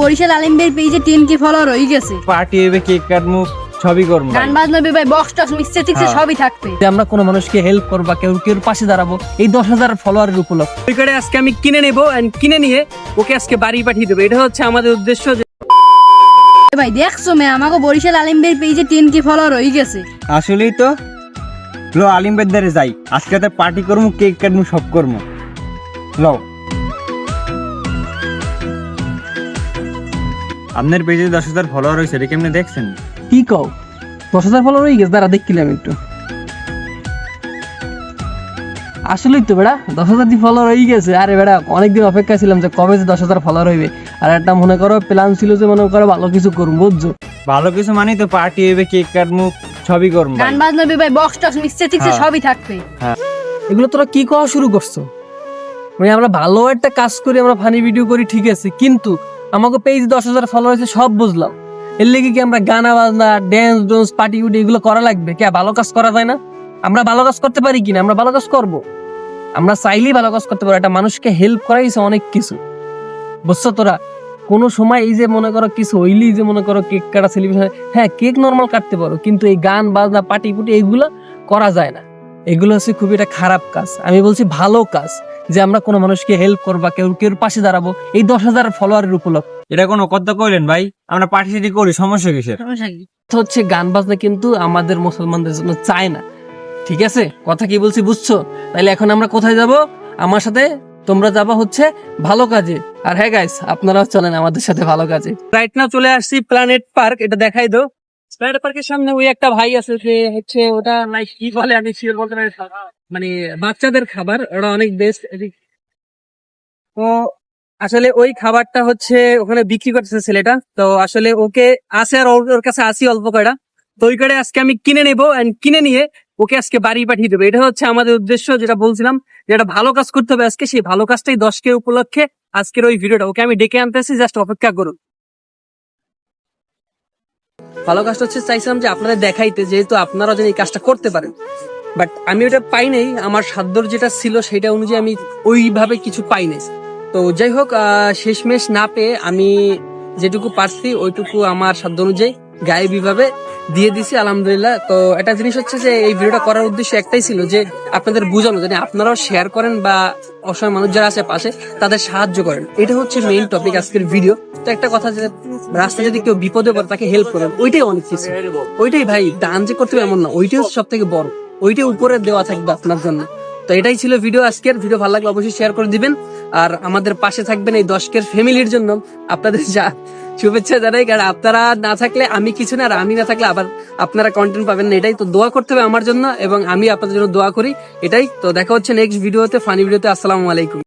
বরিশাল আলিমবের পেজে টেন কে ফলোয়ার হয়ে গেছে। পার্টি হবে কেক কাটমু সবই করব গান বাজনা ভাই বক্স টক্স হ্যাঁ। সবই থাকবে। যে আমরা কোনো মানুষকে হেল্প করবা কেউ কেউ পাশে দাঁড়াবো এই দশ হাজার ফলোয়ারের উপলক্ষ। ওই আজকে আমি কিনে নেব and কিনে নিয়ে ওকে আজকে বাড়ি পাঠিয়ে দেবো। এটা হচ্ছে আমাদের উদ্দেশ্য যে ভাই দেখছ মে আমাকে বরিশাল আলিমবের পেজে টেন কে ফলোয়ার হয়ে গেছে। আসলেই তো। লো আলিম বেদারে যাই। আজকে তো পার্টি করব কেক কাটমু সব করব লো। আপনার পেজে দশ হাজার ফলোয়ার হয়েছে এটা কেমনি দেখছেন? কি কও? দশ হাজার ফলোয়ার হয়ে গেছে দাঁড়া দেখছিলাম একটু। আসলেই তো বেড়া দশ হাজার দি ফলোয়ার হয়ে গেছে। আরে বেড়া অনেকদিন অপেক্ষা ছিলাম যে কবে যে দশ হাজার ফলোয়ার হইবে। আর একটা মনে করো প্ল্যান ছিল যে মনে করো ভালো কিছু করব বুঝছ? ভালো কিছু মানে তো পার্টি হবে কেক কাটমু সবই করব গান বাজনা ভাই বক্স টক্স মিক্সচার টিক্সচার হ্যাঁ। সবই থাকবে। এগুলো তোরা কি করা শুরু করছ? মানে আমরা ভালো একটা কাজ করি আমরা ফানি ভিডিও করি ঠিক আছে। কিন্তু আমাকে পেজ দশ হাজার ফলোয়ার আছে সব বুঝলাম। এর লেগে কি আমরা গানা বাজনা ড্যান্স ডোন্স পার্টি উটি, এগুলো করা লাগবে? কে ভালো কাজ করা যায় না? আমরা ভালো কাজ করতে পারি কিনা? আমরা ভালো কাজ করব। আমরা চাইলেই ভালো কাজ করতে পারি। একটা মানুষকে হেল্প করাই অনেক কিছু। বুঝছ তোরা? কোনো সময় এই যে মনে করো কিছু হইলেই যে মনে করো কেক কাটা সেলিব্রেশন হ্যাঁ কেক নর্মাল কাটতে পারো, কিন্তু এই গান, বাজনা পার্টি পুটি, এগুলো করা যায় না। এগুলো হচ্ছে খুবই একটা খারাপ কাজ। আমি বলছি ভালো কাজ। যে আমরা কোনো মানুষকে হেল্প করবা কেউ কেউ পাশে দাঁড়াবো এই দশ হাজার ফলোয়ারের উপলক্ষ। এটা কোনো কথা কইলেন ভাই? আমরা পার্টি করি সমস্যা কিসের? সমস্যা কি? হচ্ছে গান বাজনা কিন্তু আমাদের মুসলমানদের জন্য চায় না। ঠিক আছে? কথা কি বলছি বুঝছ? তাহলে এখন আমরা কোথায় যাব? আমার সাথে তোমরা যাবা হচ্ছে ভালো কাজে। আর হ্যাঁ গাইস আপনারাও চলেন আমাদের সাথে ভালো কাজে। রাইট না চলে আসছি প্ল্যানেট পার্ক এটা দেখাই দো প্ল্যানেট পার্কের সামনে ওই একটা ভাই আছে যে হচ্ছে ওটা লাইক কি বলে আমি শিওর বলতে পারি। মানে বাচ্চাদের খাবার, ওরা অনেক বেস্ট তো আসলে ওই খাবারটা হচ্ছে ওখানে বিক্রি করতেছে ছেলেটা। তো আসলে ওকে আছে আর ওর কাছে আসি অল্প কয়টা। তো ওই কয়টা আজকে আমি কিনে নেব and কিনে নিয়ে ওকে আজকে বাড়ি পাঠিয়ে দেবো। এটা হচ্ছে আমাদের উদ্দেশ্য, যেটা বলছিলাম যেটা ভালো কাজ করতে হবে আজকে, সেই ভালো কাজটাই দশকে উপলক্ষে আজকের ওই ভিডিওটা। ওকে আমি ডেকে আনতেছি জাস্ট অপেক্ষা করুন। ভালো কাজটা হচ্ছে চাইছিলাম যে আপনাদের দেখাইতে, যেহেতু আপনারা যেন এই কাজটা করতে পারেন। বাট আমি ওটা পাই নাই। আমার সাধ্যর যেটা ছিল সেটা অনুযায়ী আমি ওইভাবে কিছু পাই নাই। তো যাই হোক শেষমেশ না পেয়ে আমি যেটুকু পারছি ওইটুকু আমার সাধ্য অনুযায়ী গায়ে ভাবে দিয়ে দিছি আলহামদুলিল্লাহ। তো একটা জিনিস হচ্ছে যে এই ভিডিওটা করার উদ্দেশ্য একটাই ছিল যে আপনাদের বোঝানো যেন আপনারাও শেয়ার করেন বা অসহায় মানুষ যারা আছে পাশে তাদের সাহায্য করেন। এটা হচ্ছে মেইন টপিক আজকের ভিডিও তো একটা কথা যে রাস্তায় যদি কেউ বিপদে পড়ে তাকে হেল্প করেন ওইটাই অনেক কিছু। ওইটাই ভাই দান যে করতে হবে এমন না ওইটাই হচ্ছে সব থেকে বড়। ওইটাই উপরে দেওয়া থাকবে আপনার জন্য। তো এটাই ছিল ভিডিও আজকের। ভিডিও ভালো লাগলে অবশ্যই শেয়ার করে দিবেন। আর আমাদের পাশে থাকবেন এই দশকের ফ্যামিলির জন্য। আপনাদের যা শুভেচ্ছা জানাই। কারণ আপনারা না থাকলে আমি কিছু না, আর আমি না থাকলে আবার আপনারা কন্টেন্ট পাবেন না। এটাই তো দোয়া করতে হবে আমার জন্য এবং আমি আপনাদের জন্য দোয়া করি। এটাই। তো দেখা হচ্ছে নেক্সট ভিডিওতে ফানি ভিডিওতে আসসালামু আলাইকুম।